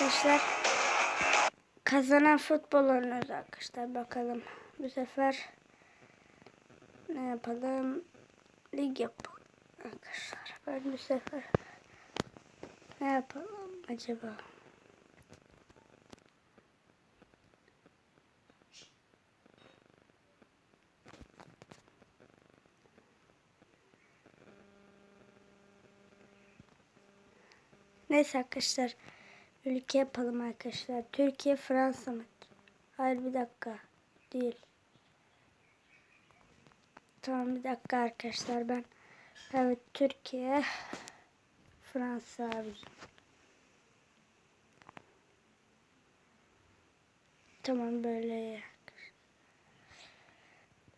arkadaşlar. Kazanan futbol oynuyoruz arkadaşlar. Bakalım. Bu sefer ne yapalım? Lig yapalım arkadaşlar. Ben bu sefer ne yapalım acaba? Neyse arkadaşlar. Ülke yapalım arkadaşlar. Türkiye Fransa mı? Hayır bir dakika. Değil. Tamam bir dakika arkadaşlar ben. Evet Türkiye Fransa abicim. Tamam böyle.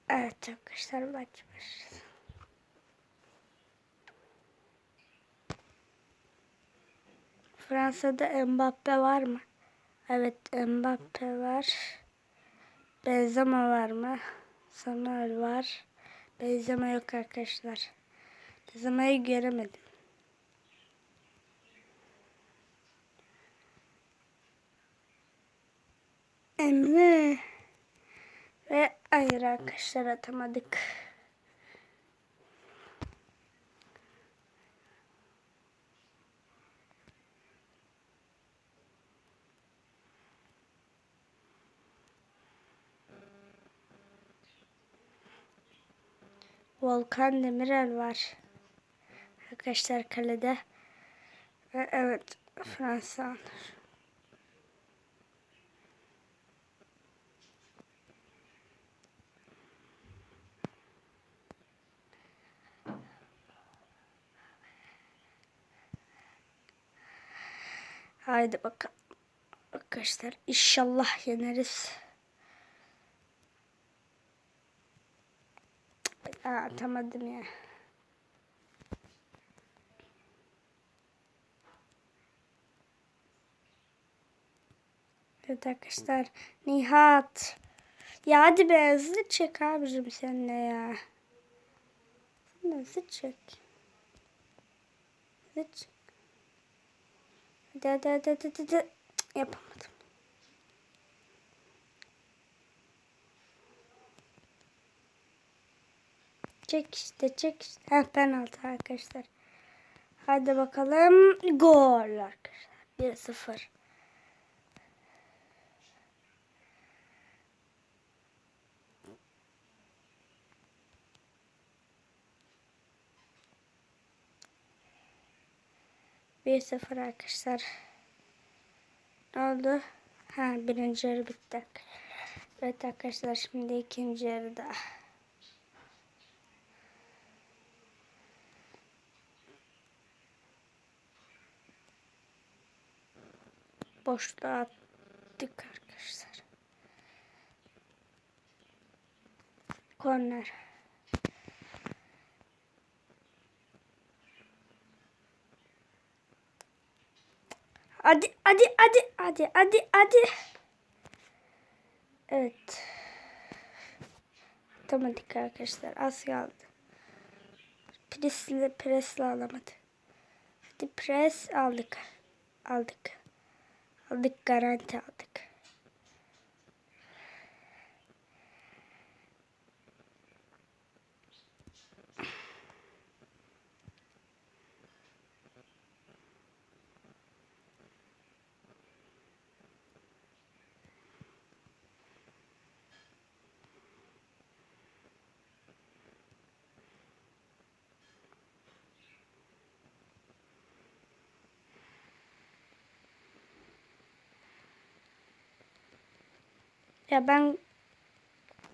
Evet arkadaşlar maç başlasın. Fransa'da Mbappe var mı? Evet Mbappe var. Benzema var mı? Samuel var. Benzema yok arkadaşlar. Benzema'yı göremedim. Emre. Ve hayır arkadaşlar atamadık. Volkan Demirel var. Arkadaşlar kalede. Ve evet Fransa. Haydi bakalım. Arkadaşlar inşallah yeneriz. Aa, atamadım ya. Evet arkadaşlar. Nihat. Ya hadi be hızlı çek abicim seninle ya. Sen hızlı çek. Hızlı çek. Hadi hadi hadi hadi. hadi. Yapamadım. Çek işte çek işte. Heh, penaltı arkadaşlar. Hadi bakalım. Gol arkadaşlar. 1-0. Bir sıfır arkadaşlar. Ne oldu? Ha birinci yarı bitti. Evet arkadaşlar şimdi ikinci yarıda. Boşluğa attık arkadaşlar. Korner. Hadi hadi hadi hadi hadi hadi. Evet. Atamadık arkadaşlar. Az kaldı. Presle, presle alamadı. Hadi pres aldık. Aldık. Aldık garanti aldık. Ya ben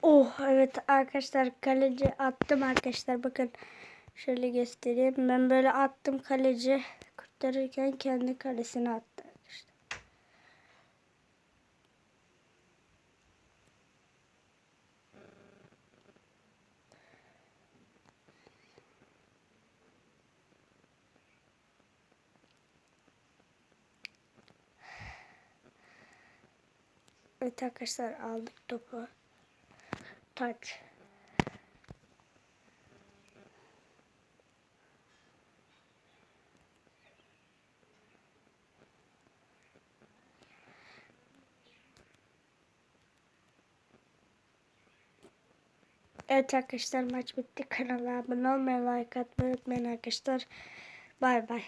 Oh evet arkadaşlar kaleci attım arkadaşlar bakın şöyle göstereyim. Ben böyle attım kaleci kurtarırken kendi kalesine attı Evet arkadaşlar aldık topu. Taç. Evet arkadaşlar maç bitti. Kanala abone olmayı, like atmayı unutmayın arkadaşlar. Bay bay.